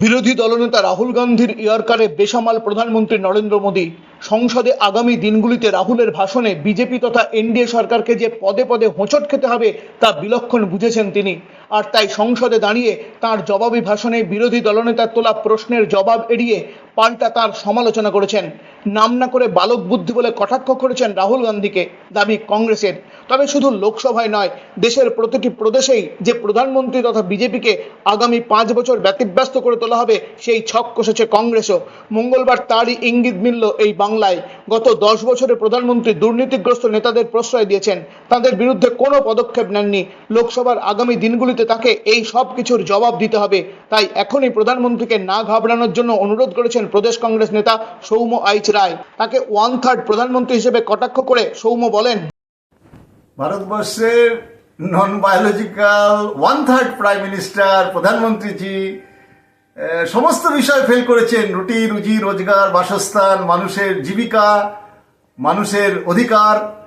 বিরোধী দলনেতা রাহুল গান্ধীর ইয়ারকারে বেসামাল প্রধানমন্ত্রী নরেন্দ্র মোদী সংসদে আগামী দিনগুলিতে রাহুলের ভাষণে বিজেপি তথা এনডিএ সরকারকে যে পদে পদে হোঁচট খেতে হবে তা বিলক্ষণ বুঝেছেন তিনি। আর তাই সংসদে দাঁড়িয়ে তার জবাবি ভাষণে বিরোধী দলনেতার তোলা প্রশ্নের জবাব এড়িয়ে পাল্টা তার সমালোচনা করেছেন। নাম না করে বালক বুদ্ধি বলে কটাক্ষ করেছেন রাহুল গান্ধীকে, দাবি কংগ্রেসের। তবে শুধু লোকসভায় নয়, দেশের প্রতিটি প্রদেশেই যে প্রধানমন্ত্রী তথা বিজেপিকে আগামী পাঁচ বছর ব্যতিব্যস্ত করে তোলা হবে, সেই ছক কষেছে কংগ্রেসও। মঙ্গলবার তারই ইঙ্গিত মিলল এই বাংলায়। গত দশ বছরে প্রধানমন্ত্রী দুর্নীতিগ্রস্ত নেতাদের প্রশ্রয় দিয়েছেন। তাদের বিরুদ্ধে কোনো পদক্ষেপ নেননি। লোকসভার আগামী দিনগুলিতে তাকে এই সব কিছুর জবাব দিতে হবে। তাই এখনই প্রধানমন্ত্রীকে না ঘাবড়ানোর জন্য অনুরোধ করেছেন প্রদেশ কংগ্রেস নেতা সৌম্য আইচ রায়। তাকে ওয়ান থার্ড প্রধানমন্ত্রী হিসেবে কটাক্ষ করে সৌম্য বলেন। ভারতবর্ষের non biological one third prime minister প্রধানমন্ত্রীজি সমস্ত বিষয় ফেল করেছেন। রুটি, রুজি, রোজগার, বাসস্থান, মানুষের জীবিকা, মানুষের অধিকার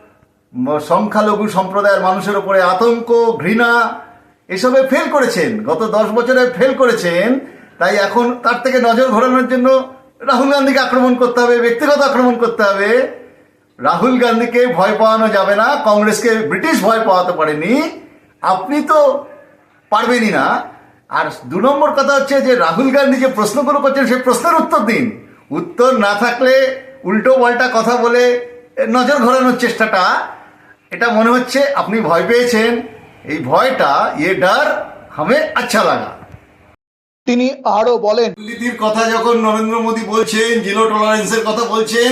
সংখ্যালঘু সম্প্রদায়ের মানুষের উপরে আতঙ্ক, ঘৃণা, এসবে ফেল করেছেন। গত দশ বছরে ফেল করেছেন। তাই এখন তার থেকে নজর ঘোরানোর জন্য রাহুল গান্ধীকে আক্রমণ করতে হবে, ব্যক্তিগত আক্রমণ করতে হবে। রাহুল গান্ধীকে ভয় পাওয়ানো যাবে না, কংগ্রেসকে ব্রিটিশ ভয় পাওয়াতে পারেনি। আপনি তো পারবেনই না। আর দু নম্বর কথা হচ্ছে যে রাহুল গান্ধী যে প্রশ্নগুলো করছেন সেই প্রশ্নের উত্তর দিন। উত্তর না থাকলে উল্টো পাল্টা কথা বলে নজর ঘোরানোর চেষ্টাটা এটা মনে হচ্ছে আপনি ভয় পেয়েছেন। এই ভয়টা ইয়ে ডার হামে আচ্ছা লাগা। তিনি আরও বলেন দুর্নীতির কথা যখন নরেন্দ্র মোদী বলছেন জিরো টলারেন্সের কথা বলছেন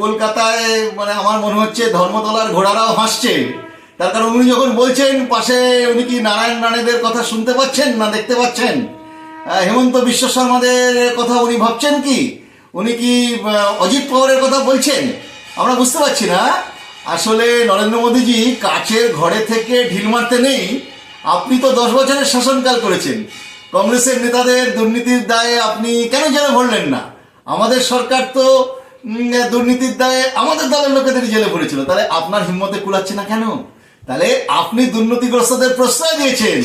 কলকাতায় মানে আমার মনে হচ্ছে ধর্মতলার ঘোড়ারাও হাসছে। তার কারণ উনি যখন বলছেন, পাশে উনি কি নারায়ণ রানেদের কথা শুনতে পাচ্ছেন না দেখতে পাচ্ছেন? হেমন্ত বিশ্ব শর্মাদের কথা উনি ভাবছেন কি? উনি কি অজিত পাওয়ারের কথা বলছেন? আমরা বুঝতে পারছি না। আসলে নরেন্দ্র মোদীজি কাছের ঘরে থেকে ঢিল মারতে নেই। আপনি তো দশ বছরের শাসনকাল করেছেন। কংগ্রেসের নেতাদের দুর্নীতির দায়ে আপনি কেন জেলে ভরলেন না? আমাদের সরকার তো দুর্নীতির দায়ে আমাদের দলের লোকেদের জেলে ভরেছিল। তাহলে আপনার হিম্মতে কুলাচ্ছে না কেন? তাহলে আপনি দুর্নীতিগ্রস্তদের প্রশ্রয় দিয়েছেন।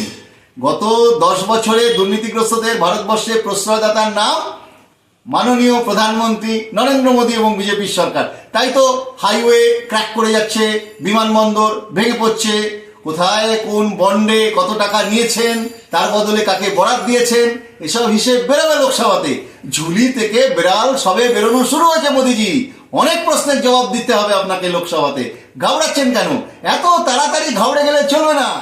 গত দশ বছরে দুর্নীতিগ্রস্তদের ভারতবর্ষে প্রশ্রয়দাতার নাম মাননীয় প্রধানমন্ত্রী নরেন্দ্র মোদী এবং বিজেপির সরকার। তাই তো হাইওয়ে ক্র্যাক করে যাচ্ছে, বিমানবন্দর ভেঙে পড়ছে, কোথায় কোন বন্ডে কত টাকা নিয়েছেন, তার বদলে কাকে বরাদ দিয়েছেন, এসব হিসেব বেরোবে লোকসভাতে। ঝুলি থেকে বেড়াল সবে বেরোনো শুরু হয়েছে মোদিজি। অনেক প্রশ্নের জবাব দিতে হবে আপনাকে লোকসভাতে। ঘাবড়াচ্ছেন কেন? এত তাড়াতাড়ি ঘাবড়ে গেলে চলবে না।